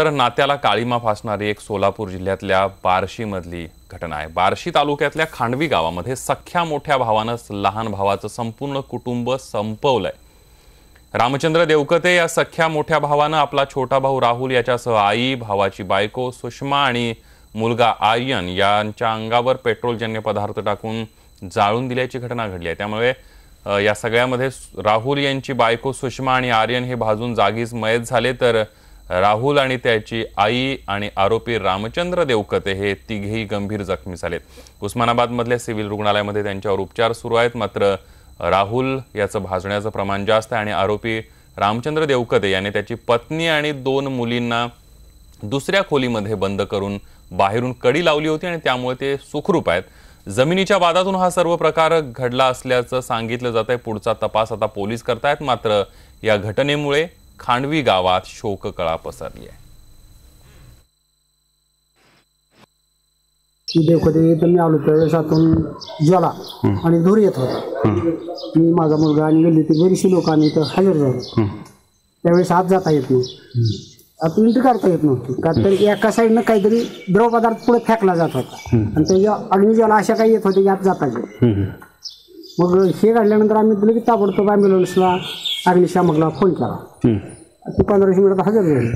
तर नात्याला काळीमा फासणारी एक सोलापूर जिल्ह्यातल्या बार्शीमधली घटना आहे. बार्शी तालुक्यातल्या खांडवी गावामध्ये सख्या मोठ्या भावानं लहान भावाचं संपूर्ण कुटुंब संपवलंय. रामचंद्र देवकते या सख्या मोठ्या भावानं आपला छोटा भाऊ राहुल याच्यासह आई भावाची बायको सुषमा आणि मुलगा आर्यन यांच्या अंगावर पेट्रोलजन्य पदार्थ टाकून जाळून दिल्याची घटना घडली आहे. त्यामुळे या सगळ्यामध्ये राहुल यांची बायको सुषमा आणि आर्यन हे भाजून जागीच मयत झाले. तर राहुल आणि त्याची आई आणि आरोपी रामचंद्र देवकते हे तिघेही गंभीर जखमी झालेत. उस्मानाबादमधल्या सिव्हिल रुग्णालयामध्ये त्यांच्यावर उपचार सुरू आहेत. मात्र राहुल याचं भाजण्याचं प्रमाण जास्त आहे आणि आरोपी रामचंद्र देवकते याने त्याची पत्नी आणि दोन मुलींना दुसऱ्या खोलीमध्ये बंद करून बाहेरून कडी लावली होती आणि त्यामुळे ते सुखरूप आहेत. जमिनीच्या वादातून हा सर्व प्रकार घडला असल्याचं सांगितलं जात आहे पुढचा तपास आता पोलीस करतायत. मात्र या घटनेमुळे खांडवी गावात शोककळा पसरली आहे ती देवकते इथं मी आलो त्यावेळेस आतून ज्वाला आणि धूर येत होता. मी माझा मुलगा आणि गेली ती बरीचशी लोक आम्ही इथं हजर झालो. त्यावेळेस आत जाता येत नाही. आत एंट्री काढता येत नव्हती. का तर एका साईडनं काहीतरी द्रव पदार्थ पुढे फेकला जात होता. आणि त्याच्या अग्निज्वाला अशा काही येत होते की आत जाता येत. मग हे काढल्यानंतर आम्ही लगेच ताबडतोब ॲम्ब्युलन्सला अग्निशामकला फोन केला ती पंधराशे मिनिटात हजर झाली